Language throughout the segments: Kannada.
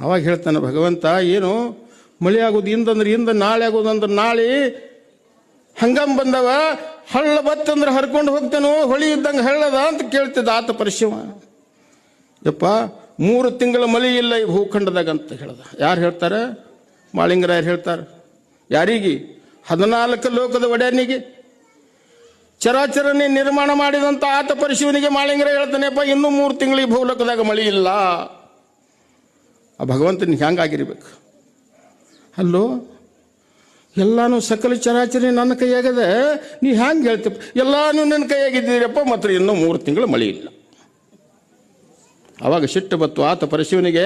ಅವಾಗ ಹೇಳ್ತಾನೆ, ಭಗವಂತ, ಏನು? ಮಳೆ ಆಗೋದು ಇಂದಂದ್ರೆ ಇಂದ, ನಾಳೆ ಆಗೋದಂದ್ರೆ ನಾಳೆ. ಹಂಗಮ್ ಬಂದವ, ಹಳ್ಳ ಬತ್ತಂದ್ರೆ ಹರ್ಕೊಂಡು ಹೋಗ್ತಾನೋ, ಹೊಳಿ ಇದ್ದಂಗೆ ಹಳ್ಳದ ಅಂತ ಕೇಳ್ತಿದ್ದ ಆತ ಪರಿಶಿವ. ಯಪ್ಪ, ಮೂರು ತಿಂಗಳ ಮಳೆ ಇಲ್ಲ ಈ ಭೂಖಂಡದಾಗ ಅಂತ ಹೇಳ್ದ. ಯಾರು ಹೇಳ್ತಾರೆ? ಮಾಳಿಂಗರಾಯರು ಹೇಳ್ತಾರೆ. ಯಾರಿಗೆ? ಹದಿನಾಲ್ಕು ಲೋಕದ ಒಡೆಯನಿಗೆ ಚರಾಚರನೆ ನಿರ್ಮಾಣ ಮಾಡಿದಂಥ ಆತ ಪರಿಶಿವನಿಗೆ ಮಾಳಿಂಗರ ಹೇಳ್ತಾನೆಪ್ಪ ಇನ್ನೂ ಮೂರು ತಿಂಗಳು ಈ ಭೂಲೋಕದಾಗ ಮಳೆ ಇಲ್ಲ. ಆ ಭಗವಂತನಿಗೆ ಹೆಂಗಾಗಿರ್ಬೇಕು ಅಲ್ಲೋ, ಎಲ್ಲಾನು ಸಕಲ ಚರಾಚರಿ ನನ್ನ ಕೈಯಾಗದೆ ನೀ ಹ್ಯಾಂಗೆ ಹೇಳ್ತೀಪ್ಪ ಎಲ್ಲಾನು ನನ್ನ ಕೈಯಾಗಿದ್ದೀರಪ್ಪ, ಮಾತ್ರ ಇನ್ನೂ ಮೂರು ತಿಂಗಳು ಮಳೆ ಇಲ್ಲ. ಅವಾಗ ಸಿಟ್ಟು ಬತ್ತು ಆತ ಪರಶಿವನಿಗೆ,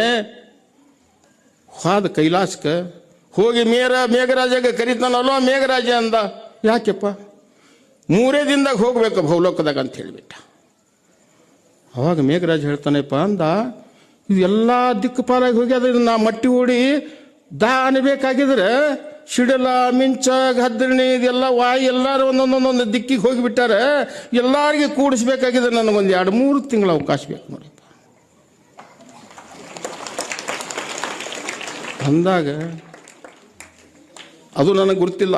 ಹಾದ ಕೈಲಾಸಕ್ಕೆ ಹೋಗಿ ಮೇರ ಮೇಘರಾಜಗೆ ಕರೀತಾನಲ್ಲೋ ಮೇಘರಾಜ ಅಂದ. ಯಾಕೆಪ್ಪ? ಮೂರೇ ದಿನದಾಗ ಹೋಗ್ಬೇಕು ಭೌಲೋಕದಾಗ ಅಂತ ಹೇಳಿಬಿಟ್ಟ. ಅವಾಗ ಮೇಘರಾಜ ಹೇಳ್ತಾನೆಪ್ಪ ಅಂದ ಇದೆಲ್ಲ ದಿಕ್ಕುಪಾಲಾಗಿ ಹೋಗಿ ನಾ ಮಟ್ಟಿ ಓಡಿ ದಾ ಅನ್ಬೇಕಾಗಿದ್ರೆ ಸಿಡಲ ಮಿಂಚ ಗದ್ರಣಿ ಇದೆಲ್ಲ ವಾಯಿ ಎಲ್ಲರೂ ಒಂದೊಂದೊಂದೊಂದು ದಿಕ್ಕಿಗೆ ಹೋಗಿಬಿಟ್ಟಾರೆ ಎಲ್ಲರಿಗೆ ಕೂಡಿಸ್ಬೇಕಾಗಿದ್ರೆ ನನಗೊಂದು ಎರಡು ಮೂರು ತಿಂಗಳ ಅವಕಾಶ ಬೇಕು ನೋಡಿಪ್ಪ ಅಂದಾಗ ಅದು ನನಗೆ ಗೊತ್ತಿಲ್ಲ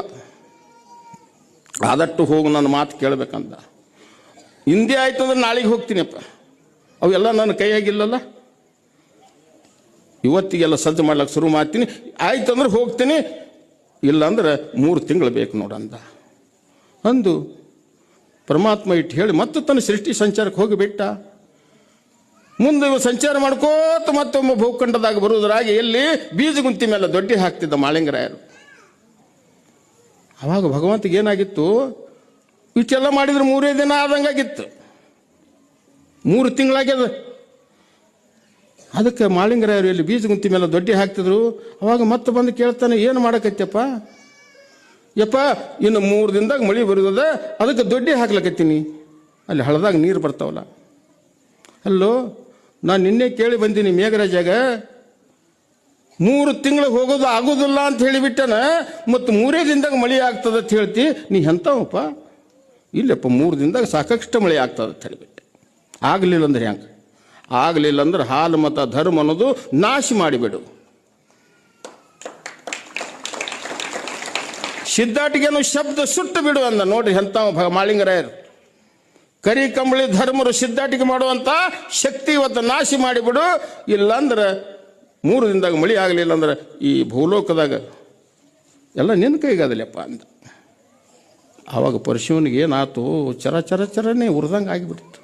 ಆದಷ್ಟು ಹೋಗು ನನ್ನ ಮಾತು ಕೇಳಬೇಕಂತ ಹಿಂದೆ ಆಯ್ತು ಅಂದ್ರೆ ನಾಳೆಗೆ ಹೋಗ್ತೀನಪ್ಪ. ಅವೆಲ್ಲ ನನ್ನ ಕೈಯಾಗಿಲ್ಲಲ್ಲ? ಇವತ್ತಿಗೆಲ್ಲ ಸಜ್ಜು ಮಾಡ್ಲಿಕ್ಕೆ ಶುರು ಮಾಡ್ತೀನಿ. ಆಯ್ತು ಅಂದ್ರೆ ಹೋಗ್ತೀನಿ. ಇಲ್ಲ ಅಂದ್ರೆ ಮೂರು ತಿಂಗಳು ಬೇಕು ನೋಡಂದ ಅಂದು. ಪರಮಾತ್ಮ ಇಟ್ಟು ಹೇಳಿ, ಮತ್ತೆ ತನ್ನ ಸೃಷ್ಟಿ ಸಂಚಾರಕ್ಕೆ ಹೋಗಿಬಿಟ್ಟ. ಮುಂದೆ ಇವ ಸಂಚಾರ ಮಾಡ್ಕೋತ ಮತ್ತೊಮ್ಮೆ ಭೂಖಂಡದಾಗ ಬರುವುದರಾಗಿ ಎಲ್ಲಿ ಬೀಜಗುಂತಿ ಮೇಲೆ ದೊಡ್ಡಿ ಹಾಕ್ತಿದ್ದ ಮಾಳಿಂಗರಾಯರು. ಅವಾಗ ಭಗವಂತಿಗೆ ಏನಾಗಿತ್ತು? ಇಷ್ಟೆಲ್ಲ ಮಾಡಿದ್ರೆ ಮೂರೇ ದಿನ ಆದಂಗಾಗಿತ್ತು. ಮೂರು ತಿಂಗಳಾಗ್ಯದ. ಅದಕ್ಕೆ ಮಾಳಿಂಗರಾಯರು ಇಲ್ಲಿ ಬೀಜಗುಂತಿ ಮೇಲೆ ದೊಡ್ಡಿ ಹಾಕ್ತಿದ್ರು. ಅವಾಗ ಮತ್ತೆ ಬಂದು ಕೇಳ್ತಾನೆ, ಏನು ಮಾಡಕತ್ತಪ್ಪ? ಯಪ್ಪ, ಇನ್ನು ಮೂರು ದಿನದಾಗ ಮಳೆ ಬರುದದ, ಅದಕ್ಕೆ ದೊಡ್ಡಿ ಹಾಕ್ಲಕತ್ತೀನಿ. ಅಲ್ಲಿ ಹಳದಾಗ ನೀರು ಬರ್ತಾವಲ್ಲ. ಅಲ್ಲೋ, ನಾನು ನಿನ್ನೆ ಕೇಳಿ ಬಂದೀನಿ ಮೇಘರಾಜಾಗ. ಮೂರು ತಿಂಗಳು ಹೋಗೋದು ಆಗೋದಿಲ್ಲ ಅಂತ ಹೇಳಿಬಿಟ್ಟನ, ಮತ್ತು ಮೂರೇ ದಿನದಾಗ ಮಳೆ ಆಗ್ತದೆ ಅಂತ ಹೇಳ್ತಿ. ನೀ ಎಂಥವಪ್ಪ? ಇಲ್ಲಪ್ಪ, ಮೂರು ದಿನದಾಗ ಸಾಕಷ್ಟು ಮಳೆ ಆಗ್ತದೆ ಅಂತ ಹೇಳಿಬಿಟ್ಟೆ. ಆಗಲಿಲ್ಲ ಅಂದ್ರೆ ಹೆಂಗೆ? ಆಗಲಿಲ್ಲ ಅಂದ್ರೆ ಹಾಲು ಮತ ಧರ್ಮ ಅನ್ನೋದು ನಾಶ ಮಾಡಿಬಿಡು. ಸಿದ್ಧಾಟಿಗೇನು ಶಬ್ದ ಸುಟ್ಟು ಬಿಡು ಅಂದ. ನೋಡ್ರಿ ಎಂಥ ಮಾಳಿಂಗರಾಯರು. ಕರಿ ಕಂಬಳಿ ಧರ್ಮರು ಸಿದ್ಧಾಟಿಗೆ ಮಾಡುವಂತ ಶಕ್ತಿ ಇವತ್ತು ನಾಶ ಮಾಡಿಬಿಡು. ಇಲ್ಲಾಂದ್ರೆ ಮೂರು ದಿನದಾಗ ಮಳಿ ಆಗಲಿಲ್ಲ ಅಂದ್ರೆ ಈ ಭೂಲೋಕದಾಗ ಎಲ್ಲ ನಿನ್ನ ಕೈಗಾದಲ್ಲಪ್ಪ ಅಂದ. ಆವಾಗ ಪರಶುವನಿಗೆ ಏನಾತು ಚರ ಚರ ಚರನೇ ಉರ್ದಂಗೆ ಆಗಿಬಿಟ್ಟಿತ್ತು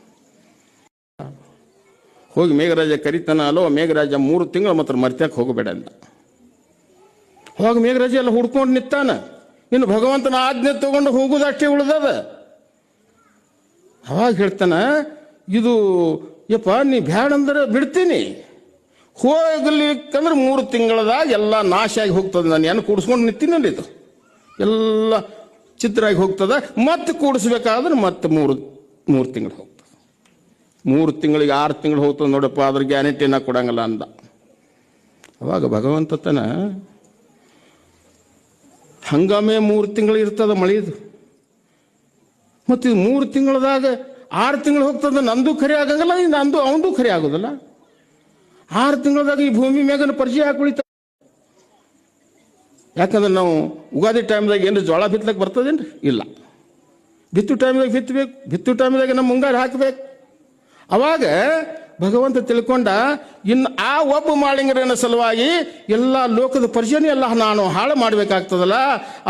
ಹೋಗಿ ಮೇಘರಾಜ ಕರಿತಾನ ಅಲೋ ಮೇಘರಾಜ ಮೂರು ತಿಂಗಳು ಮಾತ್ರ ಮರ್ತ್ಯಾಕೆ ಹೋಗಬೇಡ ಅಂತ. ಹೋಗಿ ಮೇಘರಾಜ ಎಲ್ಲ ಹುಡ್ಕೊಂಡು ನಿಂತಾನ. ಇನ್ನು ಭಗವಂತನ ಆಜ್ಞೆ ತಗೊಂಡು ಹೋಗುದಷ್ಟೇ ಉಳಿದದ. ಅವಾಗ ಹೇಳ್ತಾನ, ಇದು, ಯಪ್ಪ, ನೀ ಬ್ಯಾಡ ಅಂದ್ರೆ ಬಿಡ್ತೀನಿ. ಹೋಗ್ಲಿಕ್ಕಂದ್ರೆ ಮೂರು ತಿಂಗಳದಾಗ ಎಲ್ಲ ನಾಶ ಆಗಿ ಹೋಗ್ತದೆ ನಾನು. ಏನು ಕೂಡಿಸ್ಕೊಂಡು ನಿಂತೀನಲ್ಲ ಇದು. ಎಲ್ಲ ಚಿತ್ರ ಆಗಿ ಹೋಗ್ತದೆ. ಮತ್ತೆ ಕೂಡಿಸ್ಬೇಕಾದ್ರೆ ಮತ್ತೆ ಮೂರು ಮೂರು ತಿಂಗಳು ಹೋಗ್ತದೆ. ಮೂರು ತಿಂಗಳಿಗೆ ಆರು ತಿಂಗಳು ಹೋಗ್ತದೆ ನೋಡಪ್ಪ ಅದ್ರ ಗ್ಯಾರಂಟಿನ ಕೊಡಂಗಿಲ್ಲ ಅಂದ. ಅವಾಗ ಭಗವಂತ ತನ ಹಂಗಾಮೇ ಮೂರು ತಿಂಗಳು ಇರ್ತದ ಮಳೆದು. ಮತ್ತು ಇದು ಮೂರು ತಿಂಗಳದಾಗ ಆರು ತಿಂಗಳು ಹೋಗ್ತದ ನಂದು ಖರೆ ಆಗಂಗಲ್ಲ ನಂದು ಅವಂದು ಖರೆ ಆಗೋದಲ್ಲ. ಆರು ತಿಂಗಳದಾಗ ಈ ಭೂಮಿ ಮ್ಯಾಗನ ಪರಿಚಯ ಹಾಕುಳಿತ ಯಾಕಂದ್ರೆ ನಾವು ಉಗಾದಿ ಟೈಮ್ದಾಗ ಏನು ಜೋಳ ಬಿತ್ತಲಕ್ಕೆ ಬರ್ತದೇನ್ರಿ? ಇಲ್ಲ. ಬಿತ್ತು ಟೈಮ್ದಾಗ ಬಿತ್ತಬೇಕು ಬಿತ್ತು ಟೈಮ್ದಾಗ ನಮ್ಮ ಮುಂಗಾರು ಹಾಕಬೇಕು. ಅವಾಗ ಭಗವಂತ ತಿಳ್ಕೊಂಡ ಇನ್ನು ಆ ಒಬ್ಬ ಮಾಳಿಂಗರನ ಸಲುವಾಗಿ ಎಲ್ಲ ಲೋಕದ ಪರಿಚಯನ ಎಲ್ಲ ನಾನು ಹಾಳು ಮಾಡಬೇಕಾಗ್ತದಲ್ಲ,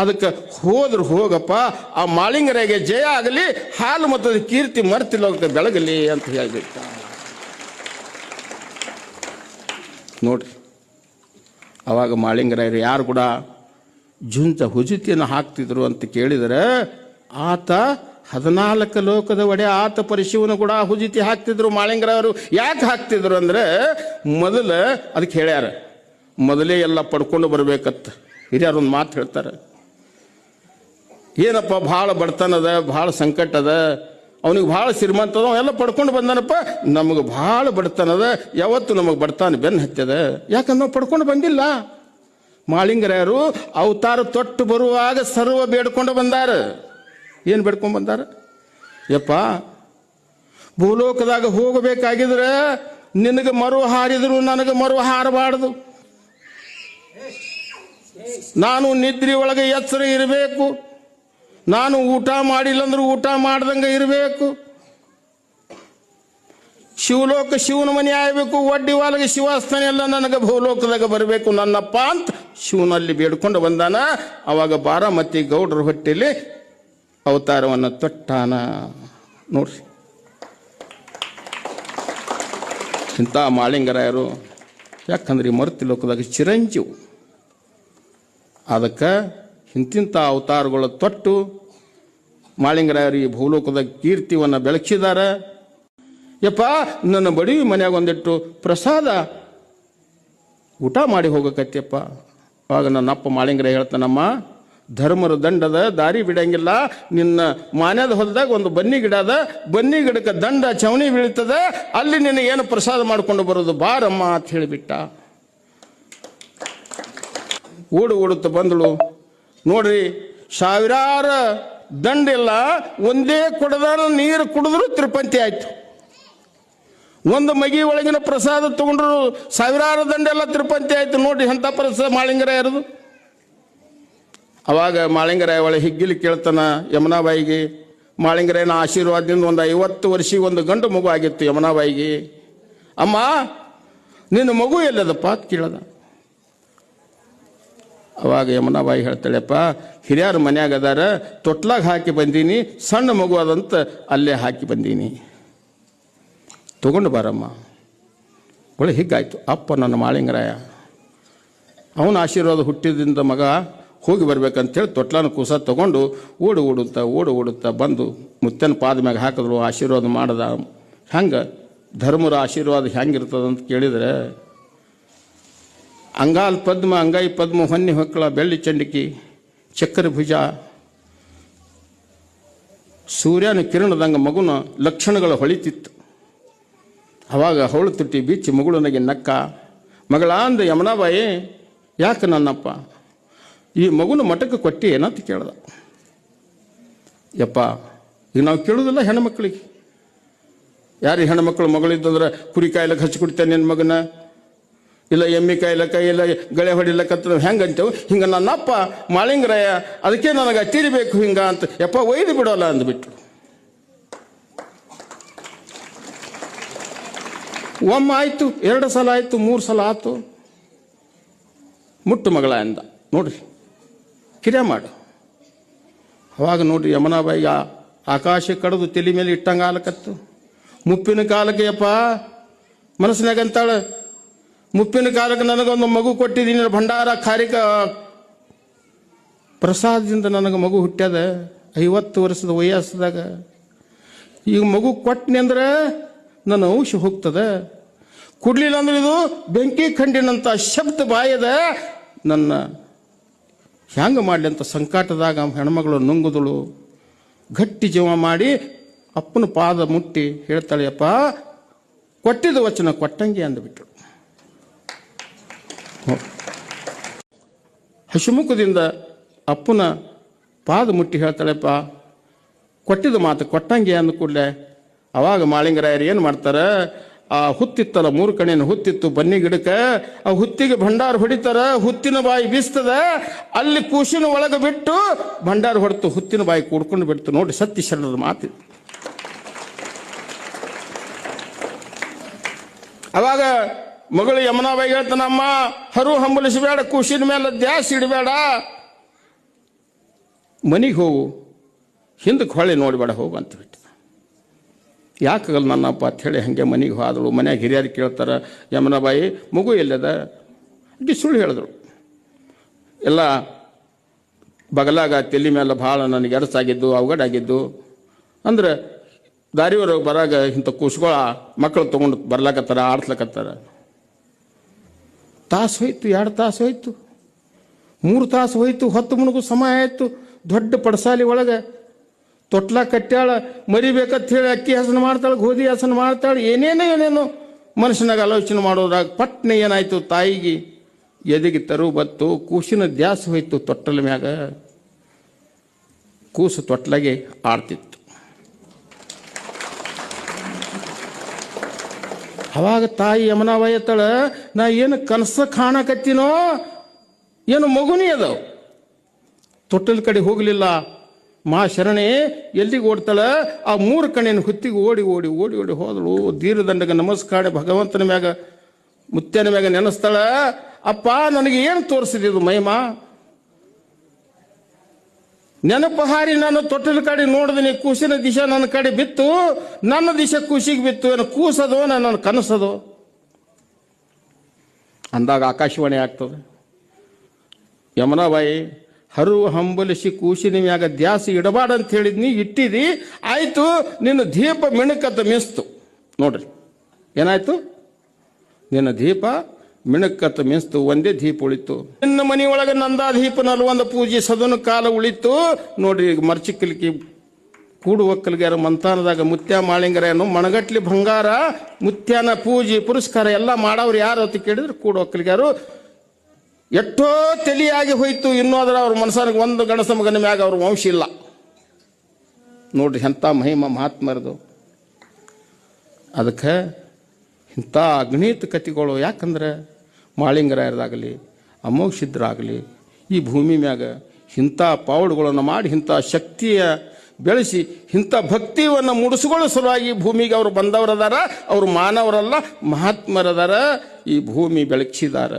ಅದಕ್ಕೆ ಹೋದ್ರು ಹೋಗಪ್ಪ, ಆ ಮಾಳಿಂಗರಿಗೆ ಜಯ ಆಗಲಿ, ಹಾಲು ಮತ್ತು ಕೀರ್ತಿ ಮರ್ತಿ ಲೋಕದ ಬೆಳಗಲಿ ಅಂತ ಹೇಳಿಬಿಟ್ಟ. ನೋಡ್ರಿ, ಅವಾಗ ಮಾಳಿಂಗರಾಯರು ಯಾರು ಕೂಡ, ಜುಂಚ ಹುಜುತಿಯನ್ನು ಹಾಕ್ತಿದ್ರು ಅಂತ ಕೇಳಿದರೆ, ಆತ ಹದಿನಾಲ್ಕು ಲೋಕದ ಒಡೆ ಆತ ಪರಿಶಿವನು ಕೂಡ ಹುಜಿತಿ ಹಾಕ್ತಿದ್ರು ಮಾಳಿಂಗರಾಯರು ಯಾಕೆ ಹಾಕ್ತಿದ್ರು ಅಂದ್ರೆ ಮೊದಲ ಅದಕ್ಕೆ ಹೇಳ್ಯಾರ, ಮೊದಲೇ ಎಲ್ಲ ಪಡ್ಕೊಂಡು ಬರ್ಬೇಕತ್ತ. ಹಿರಿಯರು ಒಂದು ಮಾತು ಹೇಳ್ತಾರೆ, ಏನಪ್ಪ ಭಾಳ ಬಡತನದ ಭಾಳ ಸಂಕಟ ಅದ, ಅವನಿಗೆ ಭಾಳ ಶ್ರೀಮಂತದ ಎಲ್ಲ ಪಡ್ಕೊಂಡು ಬಂದಾನಪ್ಪ. ನಮಗೆ ಭಾಳ ಬಡತನದ ಯಾವತ್ತು ನಮಗೆ ಬಡತಾನ ಬೆನ್ನು ಹತ್ತದ ಯಾಕಂದ್ರೆ ಪಡ್ಕೊಂಡು ಬಂದಿಲ್ಲ. ಮಾಳಿಂಗರ್ಯಾರು ಅವತಾರ ತೊಟ್ಟು ಬರುವಾಗ ಸರ್ವ ಬೇಡ್ಕೊಂಡು ಬಂದಾರ. ಏನು ಬೇಡ್ಕೊಂಡು ಬಂದಾರ? ಯಪ್ಪ, ಭೂಲೋಕದಾಗ ಹೋಗಬೇಕಾಗಿದ್ರೆ ನಿನಗೆ ಮರು ಹಾರಿದ್ರು, ನನಗೆ ಮರು ಹಾರಬಾರ್ದು. ನಾನು ನಿದ್ರೆ ಒಳಗೆ ಎಚ್ಚರ ಇರಬೇಕು. ನಾನು ಊಟ ಮಾಡಿಲ್ಲ ಅಂದ್ರೆ ಊಟ ಮಾಡ್ದಂಗೆ ಇರಬೇಕು. ಶಿವಲೋಕ ಶಿವನ ಮನೆ ಆಗಬೇಕು, ಒಡ್ಡಿ ಒಳಗೆ ಶಿವಾಸ್ಥಾನ ಎಲ್ಲ ನನಗೆ ಭೂಲೋಕದಾಗ ಬರಬೇಕು. ನನ್ನಪ್ಪ ಅಂತ ಶಿವನಲ್ಲಿ ಬೇಡ್ಕೊಂಡು ಬಂದಾನ. ಅವಾಗ ಬಾರಾಮತಿ ಗೌಡ್ರ ಹೊಟ್ಟೆಯಲ್ಲಿ ಅವತಾರವನ್ನು ತೊಟ್ಟಾನ. ನೋಡ್ರಿ. ಇಂಥ ಮಾಳಿಂಗರಾಯರು ಯಾಕಂದ್ರೆ ಈ ಮರುತಿ ಲೋಕದಾಗ ಚಿರಂಜೀವ್. ಅದಕ್ಕೆ ಇಂತಿಂಥ ಅವತಾರಗಳು ತೊಟ್ಟು ಮಾಳಿಂಗರಾಯರು ಈ ಭೂಲೋಕದ ಕೀರ್ತಿವನ್ನು ಬೆಳಗಿಸಿದ್ದಾರೆ ಯಪ್ಪ, ನನ್ನ ಬಡಿ ಮನೆಯಾಗ ಒಂದಿಟ್ಟು ಪ್ರಸಾದ ಊಟ ಮಾಡಿ ಹೋಗಕತ್ತಪ್ಪ ಆಗ ನನ್ನ ಅಪ್ಪ ಹೇಳ್ತಾನಮ್ಮ ಧರ್ಮರ ದಂಡದ ದಾರಿ ಬಿಡಂಗಿಲ್ಲ. ನಿನ್ನ ಮಾನ್ಯದ ಹೊಲದಾಗ ಒಂದು ಬನ್ನಿ ಗಿಡ ಅದ. ಬನ್ನಿ ಗಿಡಕ್ಕೆ ದಂಡ ಚವಣಿ ಬೀಳ್ತದ. ಅಲ್ಲಿ ನಿನಗೆ ಏನು ಪ್ರಸಾದ ಮಾಡ್ಕೊಂಡು ಬರೋದು? ಬಾರಮ್ಮ ಅಂತ ಹೇಳಿಬಿಟ್ಟ. ಓಡು ಓಡುತ್ತ ಬಂದಳು. ನೋಡ್ರಿ, ಸಾವಿರಾರು ದಂಡೆಲ್ಲ ಒಂದೇ ಕುಡದ ನೀರು ಕುಡಿದ್ರು ತಿರುಪಂತಿ ಆಯ್ತು. ಒಂದು ಮಗಿ ಒಳಗಿನ ಪ್ರಸಾದ ತಗೊಂಡ್ರು ಸಾವಿರಾರು ದಂಡೆಲ್ಲ ತಿರುಪಂತಿ ಆಯ್ತು. ನೋಡ್ರಿ ಎಂಥ ಪ್ರಸಾದ ಮಾಳಿಂಗರ ಇರೋದು ಅವಾಗ ಮಾಳಿಂಗರಾಯ ಒಳ ಹಿಗ್ಗಿಲಿ ಕೇಳ್ತಾನ, ಯಮುನಾಬಾಯಿಗೆ, ಮಾಳಿಂಗರಾಯನ ಆಶೀರ್ವಾದದಿಂದ ಒಂದು ಐವತ್ತು ವರ್ಷಿಗೆ ಒಂದು ಗಂಡು ಮಗು ಆಗಿತ್ತು ಯಮುನಾಬಾಯಿಗೆ. ಅಮ್ಮ, ನಿನ್ನ ಮಗು ಎಲ್ಲದಪ್ಪ? ಅಂತ ಕೇಳದ. ಅವಾಗ ಯಮುನಾಬಾಯಿ ಹೇಳ್ತಾಳೆಪ್ಪ, ಹಿರಿಯರ ಮನ್ಯಾಗ ಅದಾರ, ತೊಟ್ಲಾಗ ಹಾಕಿ ಬಂದೀನಿ, ಸಣ್ಣ ಮಗು ಅದಂತ ಅಲ್ಲೇ ಹಾಕಿ ಬಂದೀನಿ. ತಗೊಂಡು ಬಾರಮ್ಮ. ಒಳ್ಳೆ ಹಿಗ್ಗಾಯ್ತು, ಅಪ್ಪ ನನ್ನ ಮಾಳಿಂಗರಾಯ, ಅವನ ಆಶೀರ್ವಾದ ಹುಟ್ಟಿದಿಂದ ಮಗ ಹೋಗಿ ಬರ್ಬೇಕಂತೇಳಿ ತೊಟ್ಲನ ಕೂಸ ತಗೊಂಡು ಓಡು ಓಡುತ್ತಾ ಓಡು ಓಡುತ್ತಾ ಬಂದು ಮುತ್ತನ ಪಾದ ಮ್ಯಾಗ ಹಾಕಿದ್ರು, ಆಶೀರ್ವಾದ ಮಾಡ್ದ. ಹೆಂಗೆ? ಧರ್ಮರ ಆಶೀರ್ವಾದ ಹೆಂಗಿರ್ತದ ಅಂತ ಕೇಳಿದ್ರೆ, ಅಂಗಾಲ್ ಪದ್ಮ, ಅಂಗೈ ಪದ್ಮ, ಹೊನ್ನಿ ಹೊಕ್ಕಳ, ಬೆಳ್ಳಿ ಚಂಡಿಕಿ, ಚಕ್ಕರ ಭುಜ, ಸೂರ್ಯನ ಕಿರಣದಂಗ ಮಗುನ ಲಕ್ಷಣಗಳು ಹೊಳಿತಿತ್ತು. ಅವಾಗ ಹೊಳು ತುಟ್ಟಿ ಬಿಚ್ಚಿ ಮಗುಳನಿಗೆ ನಕ್ಕ, ಮಗಳಾಂದ ಯಮುನಾಬಾಯಿ, ಯಾಕೆ ನನ್ನಪ್ಪ? ಈ ಮಗುನ ಮಠಕ್ಕೆ ಕೊಟ್ಟಿ ಏನಂತ ಕೇಳ್ದ. ಯಪ್ಪ, ಈಗ ನಾವು ಕೇಳೋದಿಲ್ಲ ಹೆಣ್ಮಕ್ಳಿಗೆ. ಯಾರು ಹೆಣ್ಮಕ್ಳು ಮಗಳಿದ್ದಂದ್ರೆ ಕುರಿ ಕಾಯಿಲಕ್ಕೆ ಹಚ್ಚಿ ಕೊಡ್ತೇನೆ ನಿನ್ನ ಮಗನ? ಇಲ್ಲ ಎಮ್ಮೆ ಕಾಯಿಲಕ್ಕ, ಇಲ್ಲ ಗಳೆ ಹೊಡಿಲಕ್ಕಂತ ಹೆಂಗೆ ಅಂತೇವೆ ಹಿಂಗೆ ನನ್ನಪ್ಪ ಮಾಳಿಂಗರಾಯ, ಅದಕ್ಕೆ ನನಗೆ ತೀರಿಬೇಕು ಹಿಂಗ ಅಂತ ಯಪ್ಪ ಒಯ್ದು ಬಿಡೋಲ್ಲ ಅಂದ್ಬಿಟ್ಟು ಒಮ್ಮೆ ಆಯ್ತು, ಎರಡು ಸಲ ಆಯ್ತು, ಮೂರು ಸಲ ಆಯ್ತು ಮುಟ್ಟು ಮಗಳ ಅಂದ ನೋಡ್ರಿ. ಕಿರ್ಯ ಮಾಡು. ಅವಾಗ ನೋಡ್ರಿ ಯಮನಾಬಾಯಿ ಆಕಾಶ ಕಡದು ತಲೆ ಮೇಲೆ ಇಟ್ಟಂಗೆ ಆಲಕತ್ತು ಮುಪ್ಪಿನ ಕಾಲಕ್ಕೆ ಅಪ್ಪ ಮನಸ್ಸಿನಾಗ ಅಂತಾಳೆ, ಮುಪ್ಪಿನ ಕಾಲಕ್ಕೆ ನನಗೊಂದು ಮಗು ಕೊಟ್ಟಿದ್ದೀನಿ ಭಂಡಾರ ಕಾರಿಕ ಪ್ರಸಾದದಿಂದ ನನಗೆ ಮಗು ಹುಟ್ಟ್ಯದ ಐವತ್ತು ವರ್ಷದ ವಯಸ್ಸದಾಗ. ಈಗ ಮಗು ಕೊಟ್ಟನಿ ಅಂದ್ರೆ ನನ್ನ ಔಷ ಹೋಗ್ತದೆ. ಕುಡ್ಲಿಲ್ಲ ಅಂದ್ರೆ ಇದು ಬೆಂಕಿ ಖಂಡಿನಂತ ಶಬ್ದ ಬಾಯದ ನನ್ನ ಹ್ಯಾಂಗ ಮಾಡಲಿ ಅಂತ ಸಂಕಟದಾಗ ಹೆಣ್ಮಗಳು ನುಂಗುದಳು. ಗಟ್ಟಿ ಜೀವ ಮಾಡಿ ಅಪ್ಪನ ಪಾದ ಮುಟ್ಟಿ ಹೇಳ್ತಾಳೆಯಪ್ಪ ಕೊಟ್ಟಿದ ವಚನ ಕೊಟ್ಟಂಗೆ ಅಂದ್ಬಿಟ್ರು. ಹಸಿಮುಖದಿಂದ ಅಪ್ಪನ ಪಾದ ಮುಟ್ಟಿ ಹೇಳ್ತಾಳೆಪ್ಪ ಕೊಟ್ಟಿದ ಮಾತು ಕೊಟ್ಟಂಗೆ ಅಂದ ಕೂಡಲೇ, ಅವಾಗ ಮಾಳಿಂಗರಾಯರು ಏನು ಮಾಡ್ತಾರೆ? ಆ ಹುತ್ತಿತ್ತಲ್ಲ, ಮೂರು ಕಣಿನ ಹುತ್ತಿತ್ತು, ಬನ್ನಿ ಗಿಡಕ್ಕೆ. ಆ ಹುತ್ತಿಗೆ ಭಂಡಾರ ಹೊಡಿತಾರ, ಹುತ್ತಿನ ಬಾಯಿ ಬೀಸ್ತದ. ಅಲ್ಲಿ ಕೂಸಿನ ಒಳಗೆ ಬಿಟ್ಟು ಭಂಡಾರ ಹೊಡೆತು, ಹುತ್ತಿನ ಬಾಯಿ ಕೂಡ್ಕೊಂಡು ಬಿಡ್ತು. ನೋಡಿ, ಸತ್ಯ ಶರಣದ ಮಾತು ಅವಾಗ ಮಗಳು ಯಮುನಾಬಾಯಿ ಹೇಳ್ತಾನಮ್ಮ ಹರು ಹಂಬಲಿಸಬೇಡ ಕೂಸಿನ ಮೇಲೆ ದ್ಯಾಸ್ ಇಡಬೇಡ. ಮನಿಗೆ ಹೋಗು, ಹಿಂದಕ್ಕೆ ಹೊಳೆ ನೋಡಬೇಡ, ಹೋಗು ಅಂತ ಬಿಟ್ಟು. ಯಾಕಾಗಲ್ಲ ನನ್ನಪ್ಪ ಅಂಥೇಳಿ ಹಾಗೆ ಮನೆಗೆ ಹೋದಳು. ಮನೆಗೆ ಹಿರಿಯರು ಕೇಳ್ತಾರೆ, ಯಮುನಾಬಾಯಿ, ಮಗು ಎಲ್ಲದ? ಅಡ್ಡಿ ಸುಳ್ಳು ಹೇಳಿದ್ರು. ಎಲ್ಲ ಬಗಲಾಗ ತಲೆ ಮೇಲೆ ಭಾಳ ನನಗೆ ಎರಸಾಗಿದ್ದು ಅವಗಡಾಗಿದ್ದು ಅಂದ್ರೆ ದಾರಿಯವ್ರಿಗೆ ಬರಾಗ ಇಂಥ ಕುಸ್ಕೊಳ ಮಕ್ಕಳು ತೊಗೊಂಡು ಬರ್ಲಾಕತ್ತಾರ, ಆಡ್ಸ್ಲಕತ್ತಾರ. ತಾಸು ಹೋಯ್ತು, ಎರಡು ತಾಸು ಹೋಯ್ತು. ಮೂರು ತಾಸು ಹೋಯ್ತು, ಹೊತ್ತು ಮುಣಗು ಸಮಯ ಆಯಿತು. ದೊಡ್ಡ ಪಡಸಾಲಿ ಒಳಗೆ ತೊಟ್ಲ ಕಟ್ಟ್ಯಾಳ, ಮರಿಬೇಕಂತ ಹೇಳಿ ಅಕ್ಕಿ ಹಸನ ಮಾಡ್ತಾಳೆ, ಗೋಧಿ ಹಸನ ಮಾಡ್ತಾಳೆ, ಏನೇನೋ ಏನೇನೋ ಮನುಷ್ಯನಾಗ ಆಲೋಚನೆ ಮಾಡೋದಾಗ ಪಟ್ನೆ ಏನಾಯ್ತು ತಾಯಿಗೆ? ಎದೆಗೆ ತರು ಬತ್ತು, ಕೂಸಿನ ದ್ಯಾಸ ಹೋಯ್ತು ತೊಟ್ಟಲ ಮ್ಯಾಗ. ಕೂಸು ತೊಟ್ಲಗೆ ಆಡ್ತಿತ್ತು. ಅವಾಗ ತಾಯಿ ಯಮನ ಎತ್ತಳ ನಾ ಏನು ಕನಸ ಕಾಣಕತ್ತೀನೋ? ಏನು ಮಗುನಿ ಅದಾವ? ತೊಟ್ಟಲ ಕಡೆ ಹೋಗಲಿಲ್ಲ. ಮಾ ಶರಣೆ, ಎಲ್ಲಿಗೆ ಓಡ್ತಾಳೆ? ಆ ಮೂರು ಕಣ್ಣಿನ ಹುತ್ತಿಗೆ ಓಡಿ ಓಡಿ ಓಡಿ ಓಡಿ ಹೋದಳು. ದೀರ್ಘದಂಡಗ ನಮಸ್ಕಾರ, ಭಗವಂತನ ಮ್ಯಾಗ ಮುತ್ತನ ಮ್ಯಾಗ ನೆನೆಸ್ತಾಳ. ಅಪ್ಪ, ನನಗೆ ಏನು ತೋರಿಸಿದ್ದು ಮಹಿಮಾ? ನೆನಪು ಹಾರಿ ನಾನು ತೊಟ್ಟಿನ ಕಡೆ ನೋಡಿದೀನಿ, ಕೂಸಿನ ದಿಶೆ ನನ್ನ ಕಡೆ ಬಿತ್ತು. ನನ್ನ ದಿಶೆ ಕೂಸಿಗೆ ಬಿತ್ತು. ಏನು ಕೂಸದೋ ನನ್ನ ಕನಸದು? ಅಂದಾಗ ಆಕಾಶವಾಣಿ ಆಗ್ತದೆ. ಯಮುನಾಬಾಯಿ ಹರುವ ಹಂಬಲಿಸಿ ಕೂಸಿನ ಮ್ಯಾಗ ದ್ಯಾಸ ಇಡಬಾಡ ಅಂತ ಹೇಳಿದ್ನಿ ಇಟ್ಟಿದಿ, ಆಯಿತು, ನಿನ್ನ ದೀಪ ಮಿಣಕತ್ತ ಮಿಸ್ತು ನೋಡ್ರಿ, ಏನಾಯ್ತು? ನಿನ್ನ ದೀಪ ಮಿಣಕತ್ತ ಮಿಸ್ತು ಒಂದೇ ದೀಪ ಉಳಿತು ನಿನ್ನ ಮನೆಯೊಳಗೆ ನಂದಾ ದೀಪ ನಲ್ವೊಂದು ಪೂಜೆ ಸದನ ಕಾಲ ಉಳಿತು ನೋಡ್ರಿ, ಈಗ ಮರ್ಚಿಕ್ಕಲಿಕ್ಕೆ ಕೂಡು ಒಕ್ಕಲಿಗಾರ ಮಂತಾನದಾಗ ಮುತ್ಯ ಮಾಳಿಂಗರೇನು ಮಣಗಟ್ಲಿ ಬಂಗಾರ ಮುತ್ಯಾನ ಪೂಜೆ ಪುರಸ್ಕಾರ ಎಲ್ಲ ಮಾಡವ್ರು ಯಾರು ಅಂತ ಕೇಳಿದ್ರೆ ಕೂಡು ಒಕ್ಕಲಿಗಾರು ಎಷ್ಟೋ ತಲಿಯಾಗಿ ಹೋಯಿತು, ಇನ್ನೂ ಅದರ ಅವ್ರ ಮನಸ್ಸಾನಿಗೆ ಒಂದು ಗಣಸ ಮಗನ ಮ್ಯಾಗ ಅವ್ರ ವಂಶ ಇಲ್ಲ. ನೋಡ್ರಿ ಎಂಥ ಮಹಿಮ ಮಹಾತ್ಮರದು. ಅದಕ್ಕೆ ಇಂಥ ಅಗಣಿತ ಕತಿಗಳು ಯಾಕಂದ್ರೆ ಮಾಳಿಂಗರಾಯರದಾಗಲಿ ಅಮೋಘಸಿದ್ರಾಗಲಿ ಈ ಭೂಮಿ ಮ್ಯಾಗ ಇಂಥ ಪಾವಡುಗಳನ್ನು ಮಾಡಿ, ಇಂಥ ಶಕ್ತಿಯ ಬೆಳೆಸಿ, ಇಂಥ ಭಕ್ತಿಯನ್ನು ಮುಡಿಸ್ಕೊಳ್ಳೋ ಸಲುವಾಗಿ ಭೂಮಿಗೆ ಅವರು ಬಂದವರದಾರ, ಅವರು ಮಾನವರಲ್ಲ, ಮಹಾತ್ಮರದಾರ, ಈ ಭೂಮಿ ಬೆಳಗಿಸಿದಾರ.